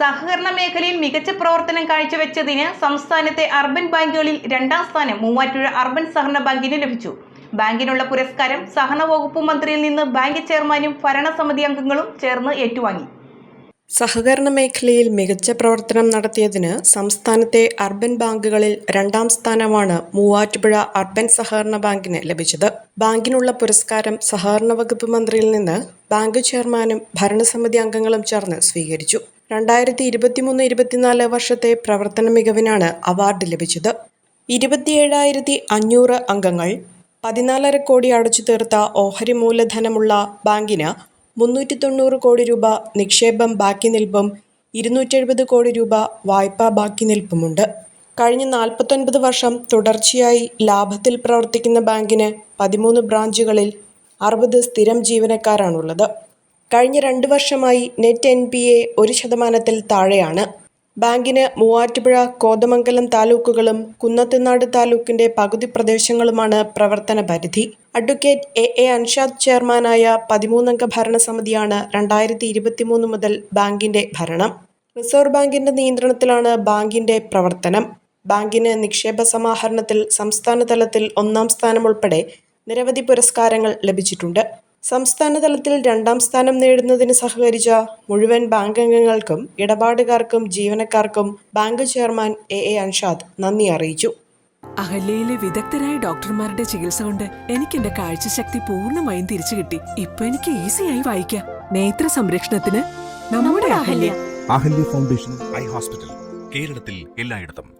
സഹകരണ മേഖലയിൽ മികച്ച പ്രവർത്തനം കാഴ്ചവെച്ചതിന് സംസ്ഥാനത്തെ അർബൻ ബാങ്കുകളിൽ രണ്ടാം സ്ഥാനം മൂവാറ്റുപുഴ അർബൻ സഹകരണ ബാങ്കിന് ലഭിച്ചു. ബാങ്കിനുള്ള പുരസ്കാരം സഹകരണ വകുപ്പ് മന്ത്രിയിൽ നിന്ന് ബാങ്ക് ചെയർമാനും ഭരണസമിതി അംഗങ്ങളും ചേർന്ന് ഏറ്റുവാങ്ങി. സഹകരണ മേഖലയിൽ മികച്ച പ്രവർത്തനം നടത്തിയതിന് സംസ്ഥാനത്തെ അർബൻ ബാങ്കുകളിൽ രണ്ടാം സ്ഥാനമാണ് മൂവാറ്റുപുഴ അർബൻ സഹകരണ ബാങ്കിന് ലഭിച്ചത്. ബാങ്കിനുള്ള പുരസ്കാരം സഹകരണ വകുപ്പ് മന്ത്രിയിൽ നിന്ന് ബാങ്ക് ചെയർമാനും ഭരണസമിതി അംഗങ്ങളും ചേർന്ന് സ്വീകരിച്ചു. രണ്ടായിരത്തി ഇരുപത്തിമൂന്ന് ഇരുപത്തിനാല് വർഷത്തെ പ്രവർത്തന മികവിനാണ് അവാർഡ് ലഭിച്ചത്. ഇരുപത്തിയേഴായിരത്തി അഞ്ഞൂറ് അംഗങ്ങൾ പതിനാലര കോടി അടച്ചു തീർത്ത ഓഹരി മൂലധനമുള്ള ബാങ്കിന് മുന്നൂറ്റി തൊണ്ണൂറ് കോടി രൂപ നിക്ഷേപം ബാക്കി നിൽപ്പും ഇരുന്നൂറ്റെഴുപത് കോടി രൂപ വായ്പാ ബാക്കി നിൽപ്പുമുണ്ട്. കഴിഞ്ഞ നാൽപ്പത്തൊൻപത് വർഷം തുടർച്ചയായി ലാഭത്തിൽ പ്രവർത്തിക്കുന്ന ബാങ്കിന് പതിമൂന്ന് ബ്രാഞ്ചുകളിൽ അറുപത് സ്ഥിരം ജീവനക്കാരാണുള്ളത്. കഴിഞ്ഞ രണ്ട് വർഷമായി നെറ്റ് എൻ പി എ ഒരു ശതമാനത്തിൽ താഴെയാണ്. ബാങ്കിന് മൂവാറ്റുപുഴ കോതമംഗലം താലൂക്കുകളും കുന്നത്തുനാട് താലൂക്കിന്റെ പകുതി പ്രദേശങ്ങളുമാണ് പ്രവർത്തന പരിധി. അഡ്വക്കേറ്റ് എ എ അൻഷാദ് ചെയർമാനായ പതിമൂന്നംഗ ഭരണസമിതിയാണ് രണ്ടായിരത്തി ഇരുപത്തിമൂന്ന് മുതൽ ബാങ്കിന്റെ ഭരണം. റിസർവ് ബാങ്കിന്റെ നിയന്ത്രണത്തിലാണ് ബാങ്കിന്റെ പ്രവർത്തനം. ബാങ്കിന് നിക്ഷേപ സമാഹരണത്തിൽ സംസ്ഥാന തലത്തിൽ ഒന്നാം സ്ഥാനം ഉൾപ്പെടെ നിരവധി പുരസ്കാരങ്ങൾ ലഭിച്ചിട്ടുണ്ട്. സംസ്ഥാന തലത്തിൽ രണ്ടാം സ്ഥാനം നേടുന്നതിന് സഹകരിച്ച മുഴുവൻ ബാങ്ക് അംഗങ്ങൾക്കും ഇടപാടുകാർക്കും ജീവനക്കാർക്കും bank chairman A A Anshad നന്ദി അറിയിച്ചു. അഹല്യയിലെ വിദഗ്ധരായ ഡോക്ടർമാരുടെ ചികിത്സ കൊണ്ട് എനിക്ക് എന്റെ കാഴ്ചശക്തി പൂർണമായും തിരിച്ചു കിട്ടി. ഇപ്പൊ എനിക്ക് ഈസിയായി വായിക്കാം. നേത്ര സംരക്ഷണത്തിന് നമ്മുടെ Ahalya. Ahalya foundation eye hospital കേരളത്തിൽ എല്ലായിടത്തും.